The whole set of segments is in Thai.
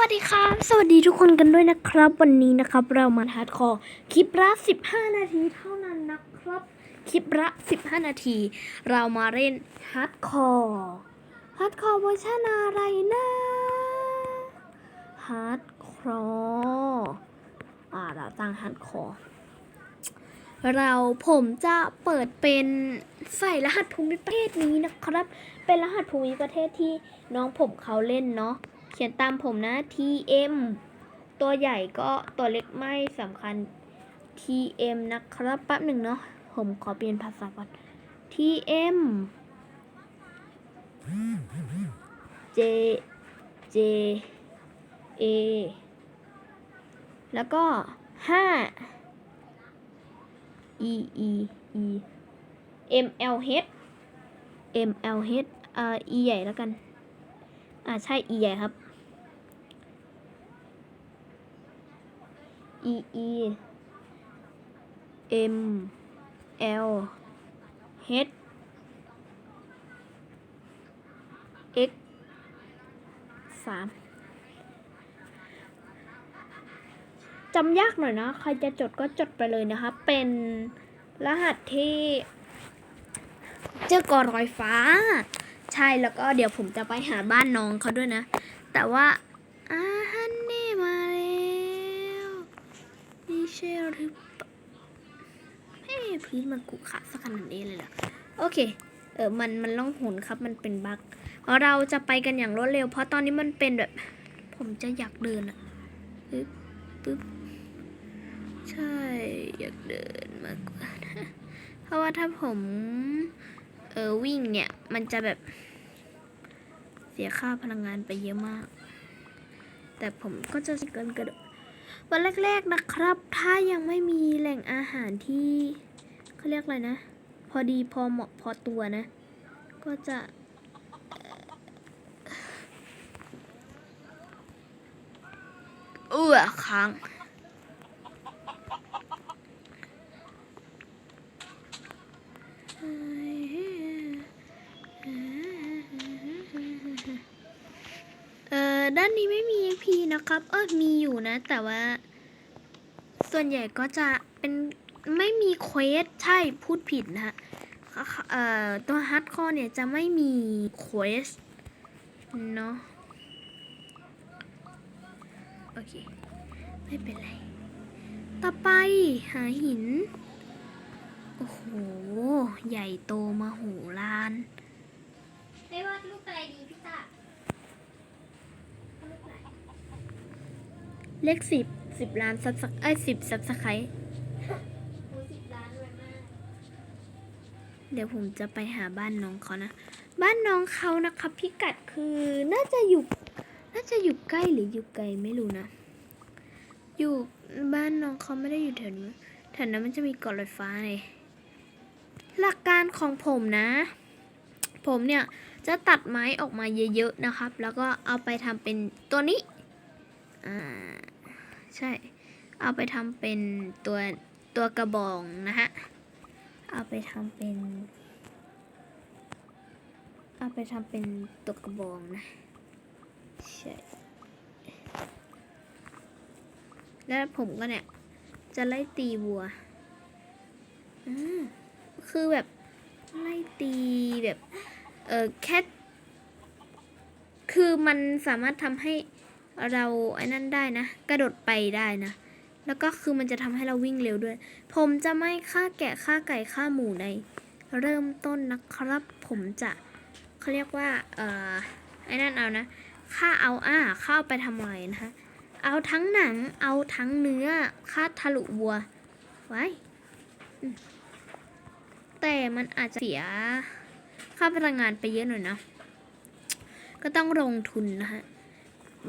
วัสดีครับ สวัสดีทุกคนกันด้วยนะครับ วันนี้นะครับ เรามาฮาร์ดคอร์คลิปละ15 นาทีเท่านั้นนะครับ คลิปละ15 นาที เรามาเล่นฮาร์ดคอร์ฮาร์ดคอร์เวอร์ชันอะไรนะฮาร์ดคอร์อ่าเราตั้งฮาร์ดคอร์เราผมจะเปิดเป็นใส่รหัสภูมิประเทศนี้นะครับ เป็นรหัสภูมิประเทศที่น้องผมเขาเล่นเนาะ เขียนตามผมนะ TM ตัวใหญ่ก็ตัวเล็กไม่สำคัญ TM นะครับแป๊บหนึ่งเนาะผมขอเปลี่ยนภาษาก่อน TM J J A แล้วก็5 E E E M L H M L H อ่า E ใหญ่แล้วกัน อ่าใช่ E ใหญ่ครับ E E M L H X สามจำยากหน่อยนะ ใครจะจดก็จดไปเลยนะคะ เป็นรหัสที่ เจอกอรอยฟ้า ใช่แล้วก็เดี๋ยวผมจะไปหาบ้านน้องเขาด้วยนะ แต่ว่าอาฮันนี่มาแล้วนี่เชลหรือเปล่าเฮ้ยพื้นมันกุขะสักขนาดนี้เลยเหรอโอเค เออมันมันล่องหนครับมันเป็นบั๊กเราจะไปกันอย่างรวดเร็ว เพราะตอนนี้มันเป็นแบบ ผมจะอยากเดินอะปึ๊บปึ๊บใช่อยากเดินมากกว่านะเพราะว่าถ้าผม เออวิ่งเนี่ย มันจะแบบเสียค่าพลังงานไปเยอะมาก แต่ผมก็จะเกินกระโดดวันแรกๆนะครับ ถ้ายังไม่มีแหล่งอาหารที่เขาเรียกอะไรนะ พอดีพอเหมาะพอตัวนะ ก็จะเอื้อค้าง เอ่อ ด้านนี้ไม่มี EP นะครับ เออมีอยู่นะ แต่ว่า ส่วนใหญ่ก็จะเป็นไม่มีเควสใช่พูดผิดนะฮะเอ่อตัวฮาร์ดคอร์เนี่ยจะไม่มีเควสเนาะโอเค ไม่เป็นไร ต่อไปหาหิน โอ้โห ใหญ่โตมาโหฬารได้วาดรูปอะไรดีพี่ตารูปไหน เลขสิบสิบล้านซับสไอ้สิบซับสไครต์โอ้สิบล้านรวยมากเดี๋ยวผมจะไปหาบ้านน้องเขานะ บ้านน้องเขานะครับพิกัดคือน่าจะอยู่น่าจะอยู่ใกล้หรืออยู่ไกลไม่รู้นะ อยู่บ้านน้องเขาไม่ได้อยู่แถวนี้แถวนั้นมันจะมีเกาะรถฟ้าไงหลักการของผมนะ ผมเนี่ยจะตัดไม้ออกมาเยอะๆนะครับ แล้วก็เอาไปทำเป็นตัวนี้ อ่าใช่ เอาไปทำเป็นตัวตัวกระบองนะฮะ เอาไปทำเป็น เอาไปทำเป็นตัวกระบองนะ ใช่ แล้วผมก็เนี่ย จะไล่ตีวัวอ่าคือแบบไล่ตีแบบ เออแค่ คือมันสามารถทำให้ เราไอ้นั่นได้นะ กระโดดไปได้นะ แล้วก็คือมันจะทำให้เราวิ่งเร็วด้วย ผมจะไม่ฆ่าแกะฆ่าไก่ฆ่าหมูใน เริ่มต้นนะครับ ผมจะเขาเรียกว่าเอ่อไอ้นั่นเอานะฆ่าเอาอ่าเข้าไปทำอะไรนะคะเอาทั้งหนังเอาทั้งเนื้อฆ่าทะลุวัวไว้แต่มันอาจจะเสียค่าพลังงานไปเยอะหน่อยนะ ก็ต้องลงทุนนะฮะ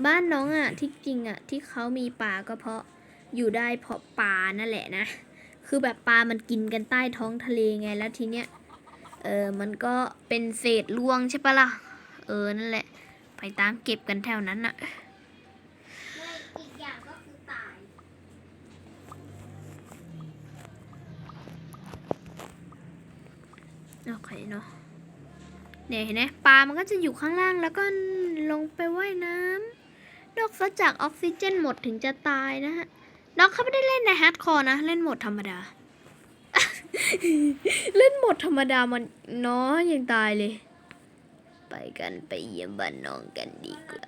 บ้านน้องอะ่ะที่จริงอะ่ะที่เขามีปลาก็เพราะอยู่ได้เพราะปลานั่นแหละนะ คือแบบปลามันกินกันใต้ท้องทะเลไงแล้วทีเนี้ยเออมันก็เป็นเศษลวงใช่ปะล่ะ เออนั่นแหละ ไปตามเก็บกันแถวนั้นน่ะไม่อีกอย่างก็คือตาย โอเคเนาะเนี่ยเห็นไหมปลามันก็จะอยู่ข้างล่างแล้วก็ลงไปว่ายน้ำ นอกจากออกซิเจนหมดถึงจะตายนะฮะน้องเขาไม่ได้เล่นในฮาร์ดคอร์นะ เล่นโหมดธรรมดา เล่นโหมดธรรมดามันน้อยังตายเลย ไปกันไปเยี่ยมบ้านน้องกันดีกว่า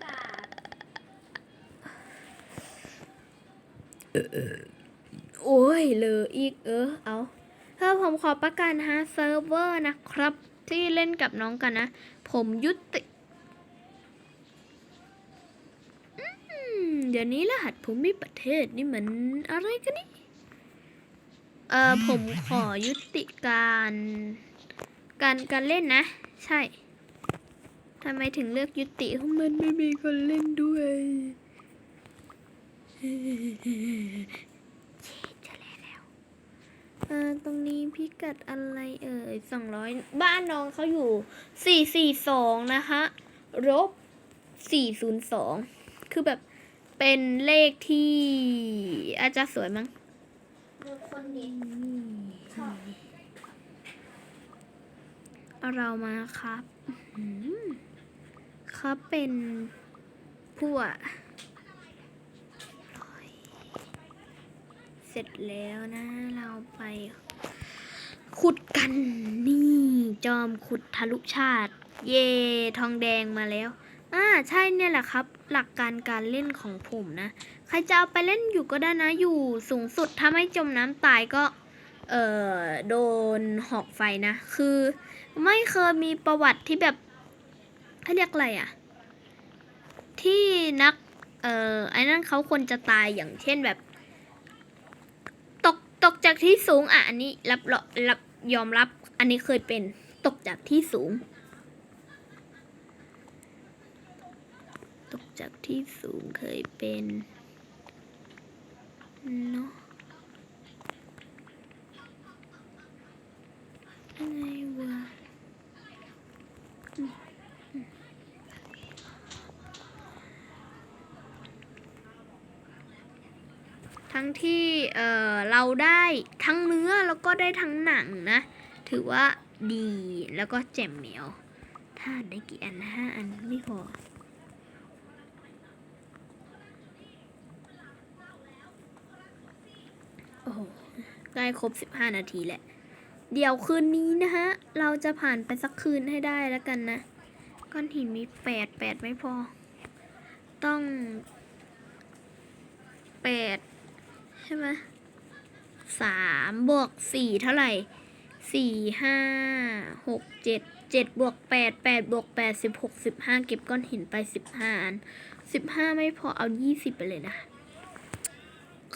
โอ้ยเลออีกเออเอาถ้าผมขอประกันฮะเซิร์ฟเวอร์นะครับ ที่เล่นกับน้องกันนะ ผมยุติ เดี๋ยวนี้รหัสภูมิประเทศนี่มันอะไรกันนี่ เออผมขอยุติการ การการเล่นนะ ใช่ทำไมถึงเลือกยุติเพราะมันไม่มีคนเล่นด้วยจะแล้ว เออตรงนี้พิกัดอะไรเอ่ยสองร้อยบ้านน้องเขาอยู่สี่สี่สองนะคะลบสี่ศูนย์สองคือแบบ เป็นเลขที่ อาจจะสวยมั้งคนเด็กชอบเรามาครับอื้อหือครับเป็นผู้อะเสร็จแล้วนะ เราไป ขุดกันนี่จอมขุดทะลุชาติ เย่ทองแดงมาแล้วอ่าใช่เนี่ยแหละครับ หลักการการเล่นของผมนะ ใครจะเอาไปเล่นอยู่ก็ได้นะ อยู่สูงสุดถ้าไม่จมน้ำตายก็ เอ่อ โดนหอกไฟนะ คือไม่เคยมีประวัติที่แบบเขาเรียกอะไรอะที่นัก เอ่อ ไอ้นั่นเขาควรจะตายอย่างเช่นแบบ ตกตกจากที่สูงอะ อันนี้รับรับยอมรับ อันนี้เคยเป็นตกจากที่สูง ตก จากที่สูงเคยเป็นเนาะอะไรวะทั้งที่เออเราได้ทั้งเนื้อแล้วก็ได้ทั้งหนังนะ ถือว่าดีแล้วก็แจ่มเหมียว ถ้าได้กี่อันห้าอันไม่พอโห ใกล้ครบ 15 นาทีแหละ เดี๋ยวคืนนี้นะฮะ เราจะผ่านไปสักคืนให้ได้แล้วกันนะ ก้อนหินมีแปดแปดไม่พอ ต้องแปดใช่ไหมสามบวกสี่เท่าไหร่สี่ห้าหกเจ็ดเจ็ดบวกแปดแปดบวกแปดสิบหกสิบห้าเก็บก้อนหินไปสิบห้าอันสิบห้าไม่พอเอายี่สิบไปเลยนะ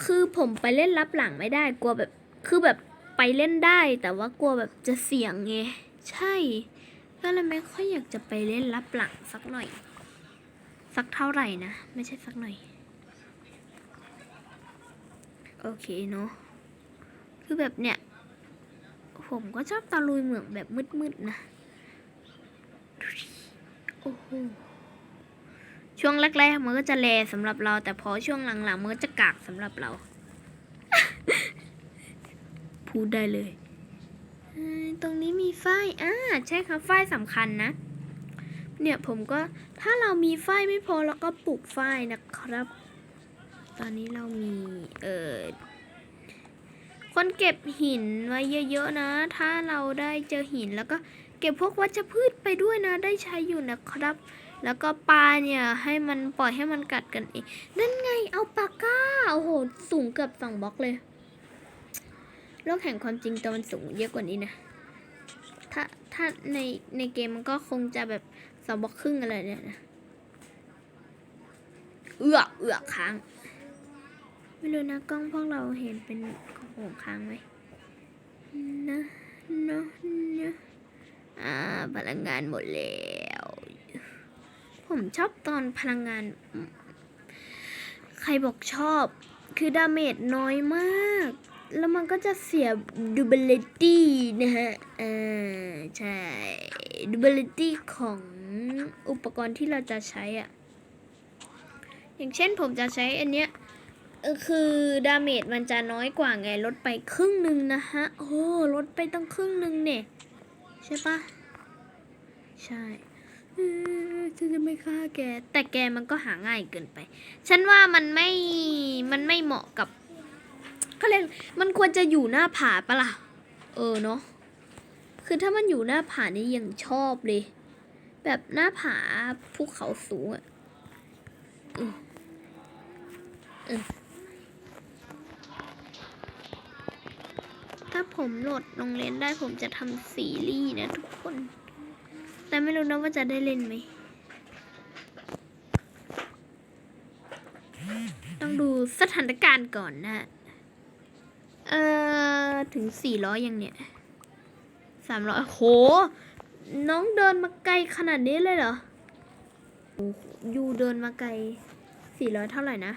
คือผมไปเล่นรับหลังไม่ได้กลัวแบบ คือแบบไปเล่นได้แต่ว่ากลัวแบบจะเสี่ยงไง ใช่ ก็เลยไม่ค่อยอยากจะไปเล่นรับหลังสักหน่อย สักเท่าไหร่นะ ไม่ใช่สักหน่อย โอเคเนาะคือแบบเนี่ย ผมก็ชอบตะลุยเหมืองแบบมืดๆนะ โอ้โหช่วงแรกๆมันก็จะแลสำหรับเรา แต่พอช่วงหลังๆมันก็จะกากสำหรับเรา พูดได้เลยเอ้ยตรงนี้มีฝ้ายอ่าใช่ครับฝ้ายสำคัญนะ เนี่ยผมก็ถ้าเรามีฝ้ายไม่พอเราก็ปลูกฝ้ายนะครับ ตอนนี้เรามีเออคนเก็บหินไว้เยอะๆนะ ถ้าเราได้เจอหินแล้วก็เก็บพวกวัชพืชไปด้วยนะ ได้ใช้อยู่นะครับ แล้วก็ปลาเนี่ยให้มันปล่อยให้มันกัดกันเอง นั่นไงเอาปากก้าโอ้โห สูงเกือบสองบล็อกเลย โลกแห่งความจริงตอนมันสูงเยอะกว่านี้นะ ถ้าถ้าในในเกมมันก็คงจะแบบสองบล็อกครึ่งอะไรเนี่ยนะ เอือกเอือกค้าง ไม่รู้นะกล้องพวกเราเห็นเป็นของผมค้างไหมนะนะนะอ่าพลังงานหมดแล้ว ผมชอบตอนพลังงาน ใครบอกชอบ คือดาเมจน้อยมาก แล้วมันก็จะเสีย durability นะฮะอ่าใช่ durability ของอุปกรณ์ที่เราจะใช้อะอย่างเช่นผมจะใช้อันเนี้ยคือดาเมจมันจะน้อยกว่าไงลดไปครึ่งหนึ่งนะฮะ โอ้ลดไปตั้งครึ่งหนึ่งเนี่ย ใช่ปะใช่ฉันจะไม่ฆ่าแก แต่แกมันก็หาง่ายเกินไป ฉันว่ามันไม่ มันไม่เหมาะกับ เขาเรียกมันควรจะอยู่หน้าผาปะล่ะ เออเนาะคือถ้ามันอยู่หน้าผานี่ยังชอบเลย แบบหน้าผาภูเขาสูงอะอืมอืมถ้าผมโหลดโรงเรียนได้ผมจะทำซีรีส์นะทุกคน แต่ไม่รู้นะว่าจะได้เล่นไหม ต้องดูสถานการณ์ก่อนนะ เอ่อถึงสี่ร้อยยังเนี่ยสามร้อยโห น้องเดินมาไกลขนาดนี้เลยเหรออยูเดินมาไกลสี่ร้อยเท่าไหร่นะ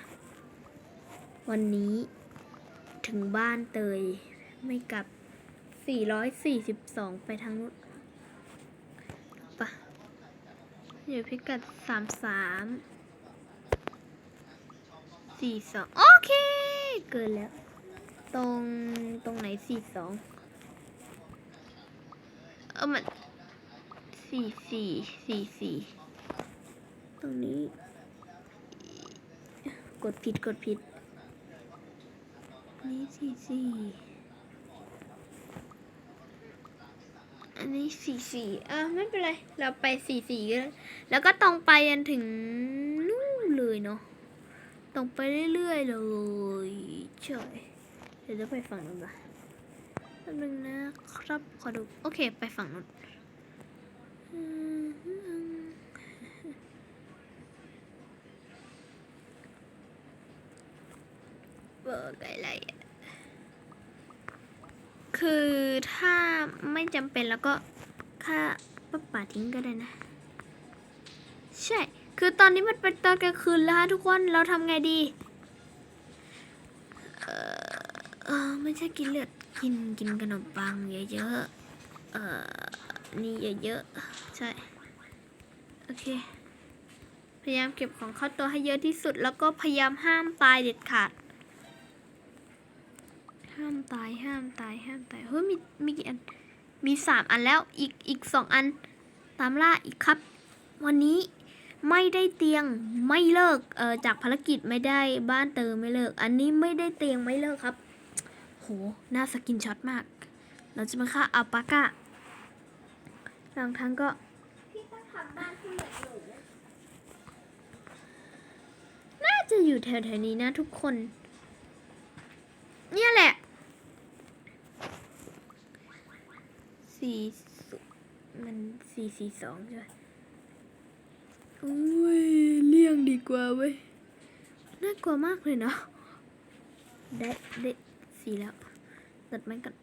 วันนี้ถึงบ้านเตย ไม่กลับสี่ร้อยสี่สิบสองไปทางนู้นปะอยู่พิกัดสามสามสี่สองโอเค เกินแล้ว ตรงตรงไหนสี่สองเออมันสี่สี่สี่สี่ตรงนี้ กดผิดกดผิดนนี้สี่สี่อันนี้สี่สี่อะไม่เป็นไร เราไปสี่สี่ก็ได้แล้วก็ตรงไปจนถึงนู่นเลยเนาะตรงไปเรื่อยๆเลยใช่เดี๋ยวจะไปฝั่งนู้นละแป๊บนึงนะครับ ขอดู โอเค ไปฝั่งนู้นเบอร์อะไรคือถ้าไม่จำเป็นแล้วก็ค่าป้าป่าทิ้งก็ได้นะ ใช่ คือตอนนี้มันเป็นตอนกลางคืนแล้วฮะทุกคน เราทำไงดี เอ่อเออ ไม่ใช่กินเลือดกินกินขนมปังเยอะๆ เอ่อ นี่เยอะๆ ใช่ โอเค พยายามเก็บของเข้าตัวให้เยอะที่สุด แล้วก็พยายามห้ามตายเด็ดขาด ห้ามตาย ห้ามตาย ห้ามตาย เฮ้ย มี มีกี่อัน มีสามอันแล้ว อีก อีกสองอัน ตามล่าอีกครับ วันนี้ไม่ได้เตียงไม่เลิก เออจากภารกิจไม่ได้บ้านเติมไม่เลิก อันนี้ไม่ได้เตียงไม่เลิกครับ โหหน่าสกินช็อตมาก เราจะมาฆ่าอัลปาก้าบางครั้งก็พี่ก็ทำบ้านที่เหมือนหนูน่าจะอยู่แถวๆนี้นะทุกคน เนี่ยแหละ สี่ศูนย์มันสี่สี่สองใช่ไหมอุ้ยเลี่ยงดีกว่าเว้ย น่ากลัวมากเลยเนาะได้ได้ สี่แล้วตัดไม้กัน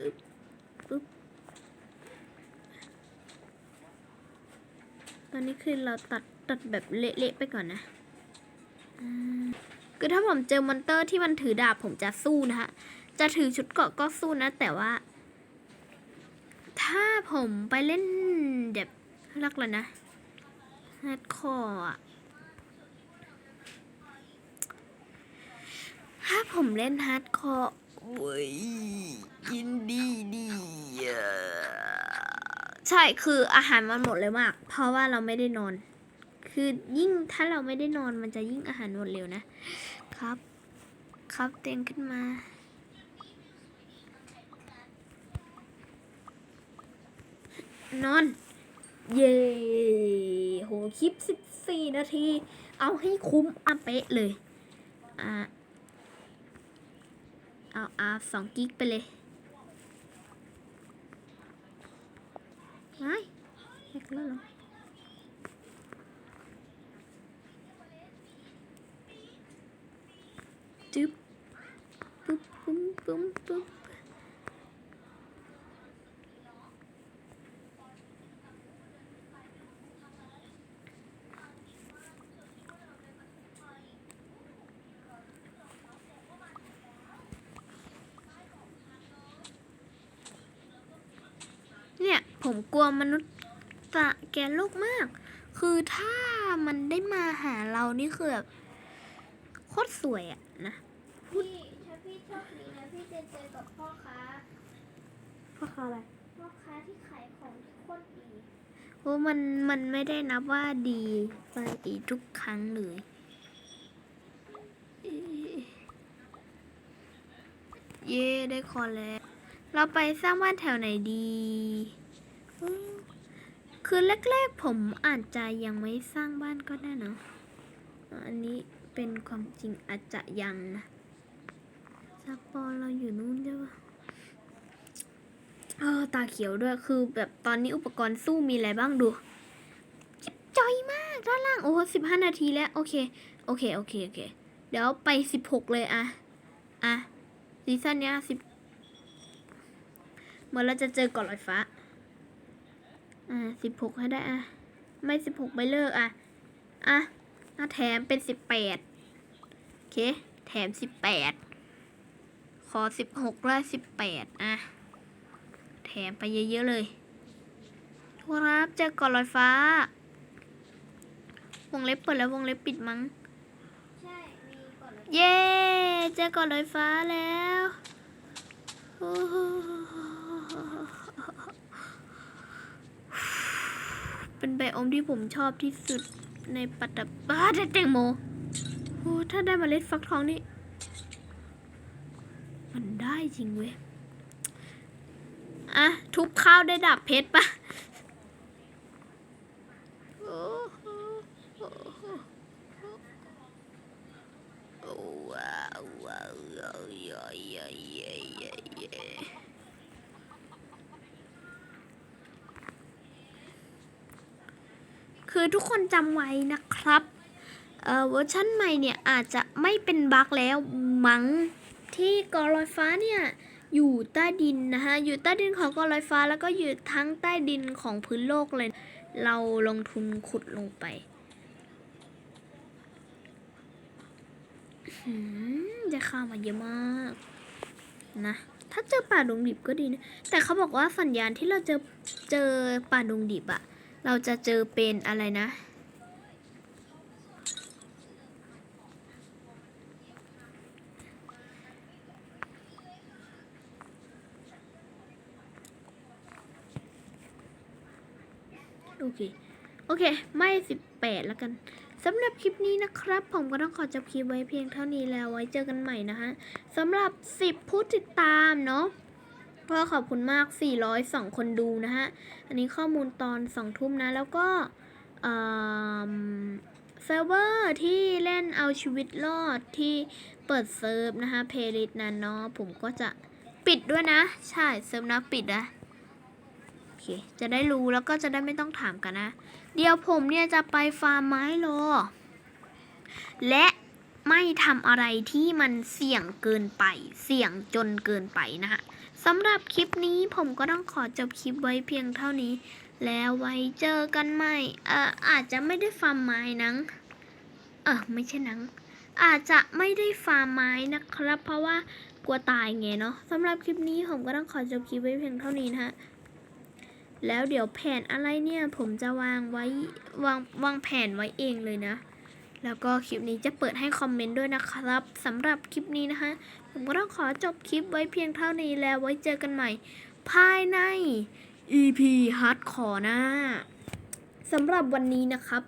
อึ๊บอึ๊บตอนนี้คือเราตัดตัดแบบเละๆไปก่อนนะคือถ้าผมเจอมอนเตอร์ที่มันถือดาบผมจะสู้นะฮะจะถือชุดเกราะก็สู้นะ แต่ว่า ถ้าผมไปเล่นแบบรักแล้วนะฮาร์ดคอร์อะถ้า ผมเล่นฮาร์ดคอร์เว้ยยินดีดีอะใช่คืออาหารมันหมดเลยมาก เพราะว่าเราไม่ได้นอน คือยิ่งถ้าเราไม่ได้นอนมันจะยิ่งอาหารหมดเร็วนะครับ ครับเตียงขึ้นมา นอน เย่โหคลิป 14 นาที เอาให้คุ้มอาเป๊ะเลย อ่า เอาอาสองกิกไปเลยไม่แฮกแล้วหรอจึ๊บปุ๊บปุ๊บปุ๊บปุ๊บเนี่ย ผม กลัวมนุษย์ตะแกนโลกมาก คือถ้ามันได้มาหาเรานี่คือแบบโคตรสวยอะนะพี่ถ้าพี่โชคดีนะพี่จะเจอกับพ่อค้าพ่อค้าอะไรพ่อค้าที่เพราะมันมันไม่ได้นับว่าดีไปทุกครั้งเลยเย่ได้คอนแล้ว เราไปสร้างบ้านแถวไหนดีอืม คือแรกๆผมอาจจะยังไม่สร้างบ้านก็ได้เนอะอันนี้เป็นความจริงอาจจะยังนะสปอร์เราอยู่นู่นใช่ปะเออตาเขียวด้วยคือแบบตอนนี้อุปกรณ์สู้มีอะไรบ้างดูจิบจอยมากด้านล่างโอ้สิบห้านาทีแล้วโอเคโอเคโอเคโอเค เดี๋ยวไปสิบหกเลยอะอะซีซั่นเนี้ยสิบเมื่อเราจะเจอก่อนลอยฟ้า อ่าสิบหกให้ได้อะ ไม่สิบหกไม่เลิกอะ อะอะแถมเป็นสิบแปดโอเค แถมสิบแปดขอสิบหกและสิบแปดอะ แถมไปเยอะ ๆ เลยครับเจอก่อนลอยฟ้า วงเล็บเปิดแล้ววงเล็บปิดมั้งใช่มีก่อนเลยเย้ เจอก่อนลอยฟ้าแล้ว โอ้โห เป็นไบโอมที่ผมชอบที่สุดในปัตตบ้าได้แตงโมโอ้ถ้าได้เมาเล็ดฟักทองนี่ มันได้จริงเว้ย อะ ทุบข้าวได้ดับเพชรปะโอ้โหโอ้โห โอ้ว้าวว้าวว้าวเย้เย้เย้เย้เย้ คือทุกคนจำไว้นะครับเวอร์ชันใหม่เนี่ยอาจจะไม่เป็นบั๊กแล้วมั้งที่กอลอยฟ้าเนี่ยอยู่ใต้ดินนะฮะอยู่ใต้ดินของกอลอยฟ้าแล้วก็อยู่ทั้งใต้ดินของพื้นโลกเลย เราลงทุนขุดลงไปจะเข้ามาเยอะมากนะถ้าเจอป่าดงดิบก็ดีนะแต่เขาบอกว่าสัญญาณที่เราเจอเจอป่าดงดิบอะ เราจะเจอเป็นอะไรนะ โอเค โอเค ไม่สิบแปดแล้วกันสำหรับคลิปนี้นะครับ ผมก็ต้องขอจบคลิปไว้เพียงเท่านี้แล้วไว้เจอกันใหม่นะฮะสำหรับ 10 ผู้ติดตามเนาะ ก็ขอบคุณมาก 402 คนดูนะฮะ อันนี้ข้อมูลตอน 2 ทุ่มนะ แล้วก็เอิ่มเซิร์ฟเวอร์ที่เล่นเอาชีวิตรอดที่เปิดเซิร์ฟนะคะเพลย์ลิสต์นั้นเนาะผมก็จะปิดด้วยนะ ใช่เซิร์ฟนะปิดนะโอเค จะได้รู้แล้วก็จะได้ไม่ต้องถามกันนะ เดี๋ยวผมเนี่ยจะไปฟาร์มไม้รอและไม่ทำอะไรที่มันเสี่ยงเกินไป เสี่ยงจนเกินไปนะฮะ สำหรับคลิปนี้ผมก็ต้องขอจบคลิปไว้เพียงเท่านี้ แล้วไว้เจอกันใหม่เอ่ออาจจะไม่ได้ฟาร์มไม้นังเออไม่ใช่นัง อาจจะไม่ได้ฟาร์มไม้นะครับ เพราะว่ากลัวตายไงเนาะสำหรับคลิปนี้ผมก็ต้องขอจบคลิปไว้เพียงเท่านี้นะฮะแล้วเดี๋ยวแผนอะไรเนี่ยผมจะวางไว้วางวางแผนไว้เองเลยนะ แล้วก็คลิปนี้จะเปิดให้คอมเมนต์ด้วยนะครับสำหรับคลิปนี้นะคะ ผมก็ต้องขอจบคลิปไว้เพียงเท่านี้แล้วไว้เจอกันใหม่ ภายใน EP Hardcore นะสำหรับวันนี้นะครับ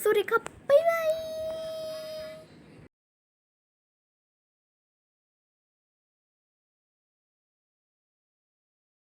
สวัสดีครับ บ๊ายบาย